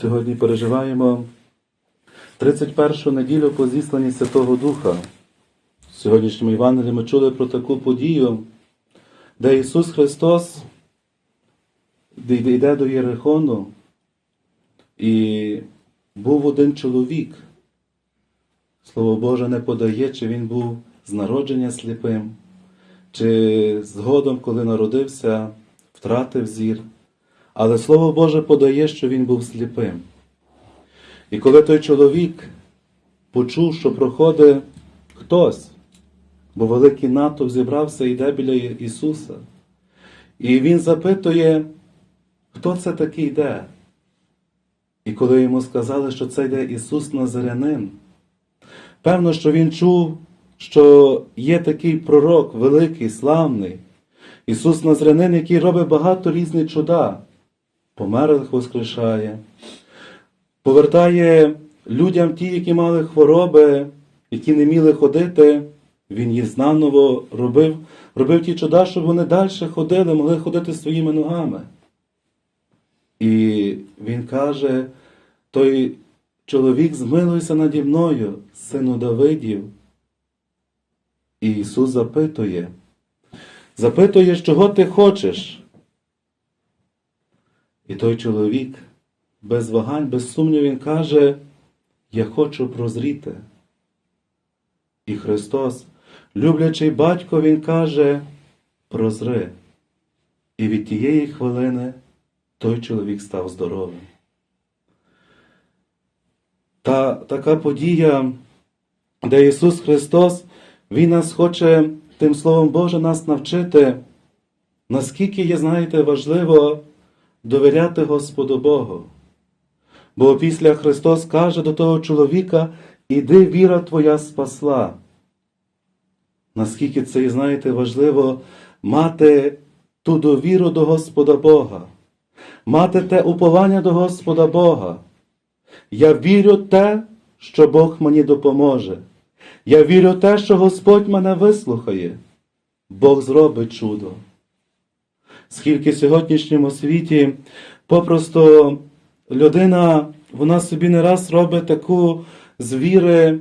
Сьогодні переживаємо 31 неділю по зісланні Святого Духа. В сьогоднішньому Євангелії ми чули про таку подію, де Ісус Христос йде до Єрихону, і був один чоловік. Слово Боже не подає, чи він був з народження сліпим, чи згодом, коли народився, втратив зір. Але Слово Боже подає, що він був сліпим. І коли той чоловік почув, що проходить хтось, бо великий натовп зібрався і йде біля Ісуса, і Він запитує, хто це такий йде? І коли йому сказали, що це йде Ісус Назарянин, певно, що він чув, що є такий пророк, великий, славний, Ісус Назарянин, який робить багато різних чуда, померлих воскрешає, повертає людям ті, які мали хвороби, які не міли ходити, Він їх знаново робив, робив ті чуда, щоб вони далі ходили, могли ходити своїми ногами. І він каже, той чоловік змилуйся наді мною, сину Давидів. І Ісус запитує, запитує, чого ти хочеш. І той чоловік без вагань, без сумніву, він каже, я хочу прозріти. І Христос, люблячий батько, Він каже, прозри. І від тієї хвилини той чоловік став здоровим. Та така подія, де Ісус Христос, Він нас хоче тим Словом Боже нас навчити, наскільки є, знаєте, важливо довіряти Господу Богу. Бо після Христос каже до того чоловіка, іди, віра твоя спасла. Наскільки це, знаєте, важливо мати ту довіру до Господа Бога, мати те уповання до Господа Бога. Я вірю те, що Бог мені допоможе. Я вірю те, що Господь мене вислухає. Бог зробить чудо. Скільки в сьогоднішньому світі попросту людина, вона собі не раз робить таку з віри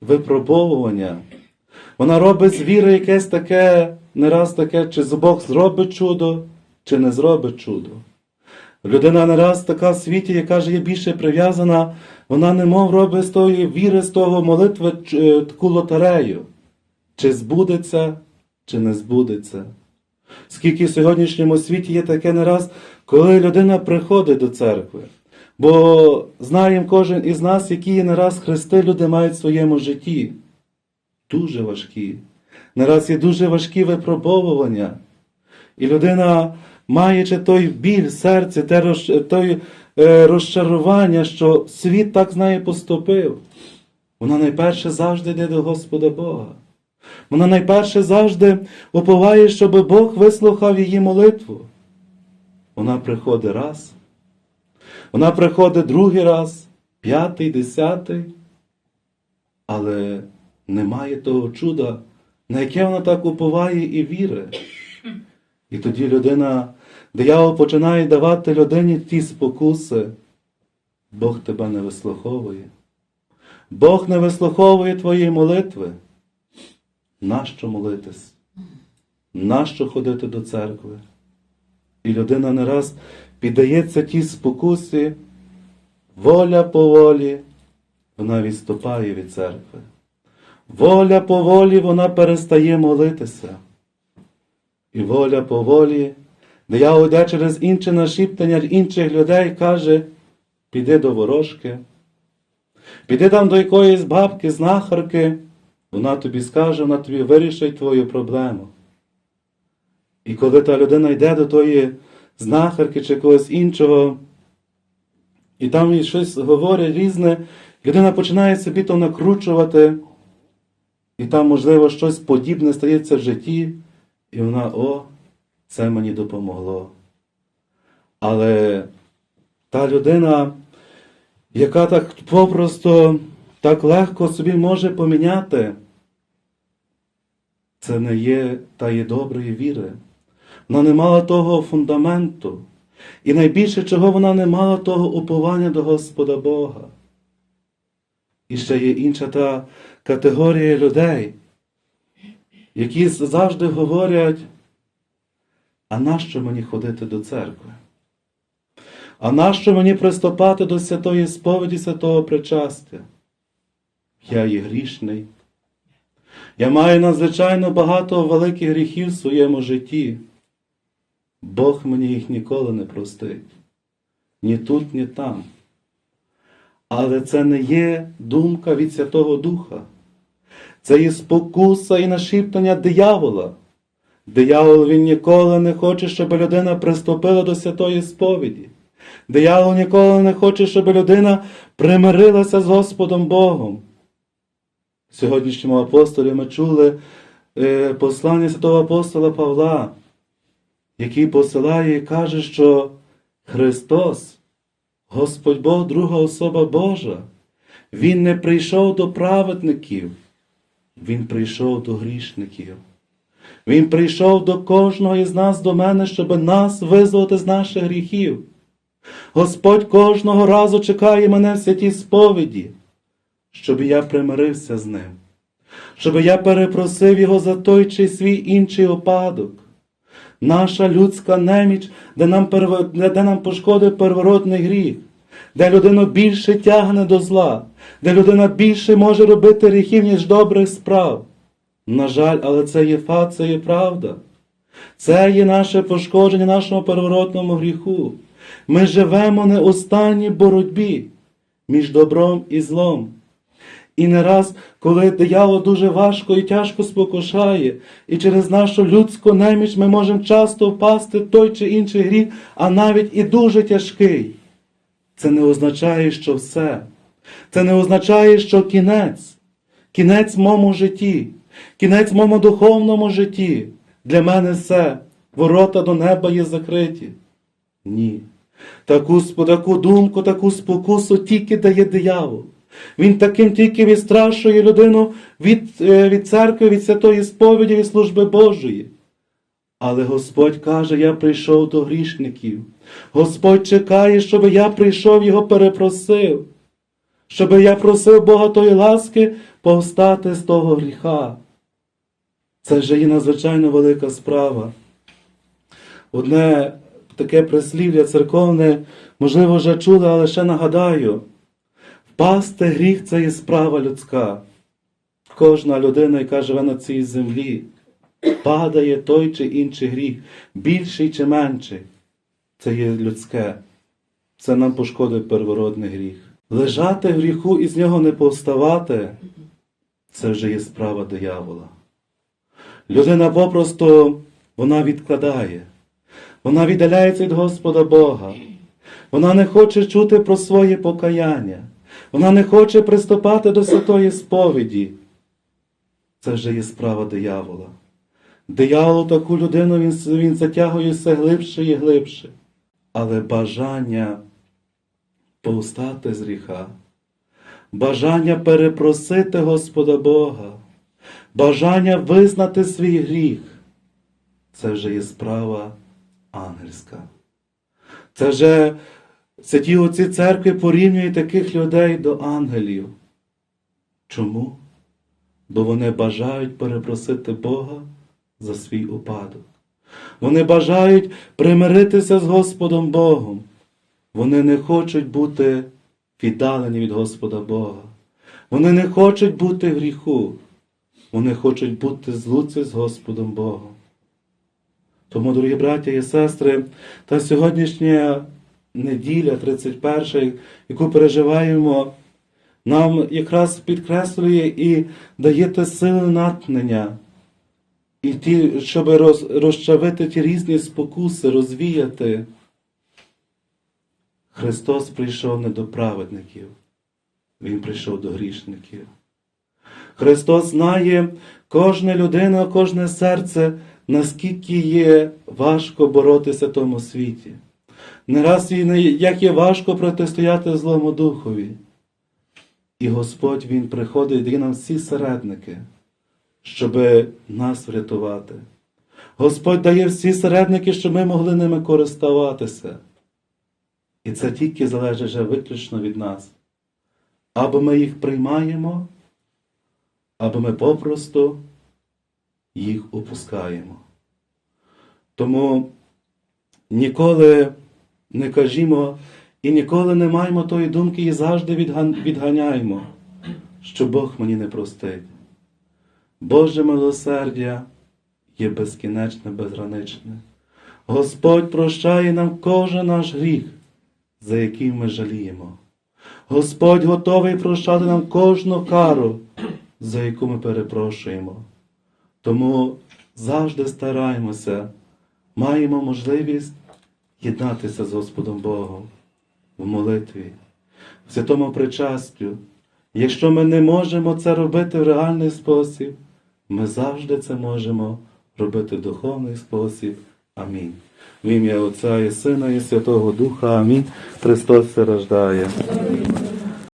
випробовування. Вона робить з віри якесь таке, не раз таке, чи Бог зробить чудо, чи не зробить чудо. Людина не раз така в світі, яка ж є більше прив'язана, вона немов робить з тої віри, з того молитви е, таку лотерею. Чи збудеться, чи не збудеться. Скільки в сьогоднішньому світі є таке не раз, коли людина приходить до церкви. Бо знаємо кожен із нас, які не раз хрести люди мають в своєму житті. Дуже важкі. Не раз є дуже важкі випробовування. І людина, маючи той біль в серці, те роз, той, е, розчарування, що світ так з нею поступив, вона найперше завжди йде до Господа Бога. Вона найперше завжди уповає, щоб Бог вислухав її молитву. Вона приходить раз, вона приходить другий раз, п'ятий, десятий, але немає того чуда, на яке вона так уповає і вірить. І тоді людина, диявол починає давати людині ті спокуси. Бог тебе не вислуховує. Бог не вислуховує твої молитви. Нащо молитись? Нащо ходити до церкви? І людина не раз піддається тій спокусі, воля по волі, вона відступає від церкви. Воля по волі вона перестає молитися. І воля по волі, диявол йде через інше нашіптання інших людей, каже, піди до ворожки, піди там до якоїсь бабки, знахарки, вона тобі скаже, вона тобі вирішить твою проблему. І коли та людина йде до тої знахарки чи когось іншого, і там їй щось говорять різне, людина починає собі то накручувати, і там, можливо, щось подібне стається в житті, і вона, о, це мені допомогло. Але та людина, яка так попросту, так легко собі може поміняти, це не є тієї доброї віри. Вона не мала того фундаменту. І найбільше, чого вона не мала того уповання до Господа Бога. І ще є інша та категорія людей, які завжди говорять, а нащо мені ходити до церкви? А нащо мені приступати до святої сповіді святого причастя? Я є грішний. Я маю надзвичайно багато великих гріхів в своєму житті. Бог мені їх ніколи не простить. Ні тут, ні там. Але це не є думка від Святого Духа. Це є спокуса і нашіптання диявола. Диявол він ніколи не хоче, щоб людина приступила до святої сповіді. Диявол ніколи не хоче, щоб людина примирилася з Господом Богом. Сьогоднішньому апостолі ми чули е, послання святого апостола Павла, який посилає і каже, що Христос, Господь Бог, друга особа Божа, Він не прийшов до праведників, Він прийшов до грішників. Він прийшов до кожного із нас, до мене, щоб нас визволити з наших гріхів. Господь кожного разу чекає мене в святій сповіді, щоб я примирився з ним, щоб я перепросив його за той чи свій інший опадок. Наша людська неміч, де нам, перво- де нам пошкодив первородний гріх, де людину більше тягне до зла, де людина більше може робити гріхів, ніж добрих справ. На жаль, але це є факт, це є правда. Це є наше пошкодження нашому первородному гріху. Ми живемо неустанній боротьбі між добром і злом. І не раз, коли диявол дуже важко і тяжко спокушає, і через нашу людську неміч ми можемо часто впасти в той чи інший гріх, а навіть і дуже тяжкий. Це не означає, що все. Це не означає, що кінець. Кінець моєму житті, кінець моєму духовному житті. Для мене все. Ворота до неба є закриті. Ні. Таку, таку думку, таку спокусу тільки дає диявол. Він таким тільки відстрашує людину від, е, від церкви, від святої сповіді, від служби Божої. Але Господь каже, я прийшов до грішників. Господь чекає, щоб я прийшов, його перепросив, щоб я просив Бога тої ласки повстати з того гріха. Це вже є надзвичайно велика справа. Одне таке прислів'я церковне, можливо, вже чули, але ще нагадаю. Впасти гріх це є справа людська. Кожна людина, яка живе на цій землі, падає той чи інший гріх, більший чи менший. Це є людське. Це нам пошкодить первородний гріх. Лежати в гріху і з нього не повставати це вже є справа диявола. Людина попросту вона відкладає, вона віддаляється від Господа Бога. Вона не хоче чути про своє покаяння. Вона не хоче приступати до святої сповіді. Це вже є справа диявола. Диявол таку людину він, він затягує все глибше і глибше. Але бажання повстати з гріха, бажання перепросити Господа Бога, бажання визнати свій гріх, це вже є справа ангельська. Це вже святі отці церкви порівнюють таких людей до ангелів. Чому? Бо вони бажають перепросити Бога за свій упадок. Вони бажають примиритися з Господом Богом. Вони не хочуть бути віддалені від Господа Бога. Вони не хочуть бути в гріху. Вони хочуть бути злуці з Господом Богом. Тому, дорогі браття і сестри, та сьогоднішня неділя, 31, яку переживаємо, нам якраз підкреслює і дає те сили натхнення, і ті, щоб роз, розчавити ті різні спокуси, розвіяти. Христос прийшов не до праведників, Він прийшов до грішників. Христос знає кожна людина, кожне серце, наскільки є важко боротися в тому світі. Не раз і як є важко протистояти злому духові. І Господь Він приходить дає нам всі середники, щоб нас врятувати. Господь дає всі середники, щоб ми могли ними користуватися. І це тільки залежить вже виключно від нас. Або ми їх приймаємо, або ми попросту їх опускаємо. Тому ніколи не кажімо і ніколи не маємо тої думки і завжди відганяємо, що Бог мені не простить. Боже милосердя є безкінечне, безграничне. Господь прощає нам кожен наш гріх, за який ми жаліємо. Господь готовий прощати нам кожну кару, за яку ми перепрошуємо. Тому завжди стараємося, маємо можливість єднатися з Господом Богом в молитві, в святому причастю. Якщо ми не можемо це робити в реальний спосіб, ми завжди це можемо робити в духовний спосіб. Амінь. В ім'я Отця і Сина і Святого Духа. Амінь. Христос се рождає.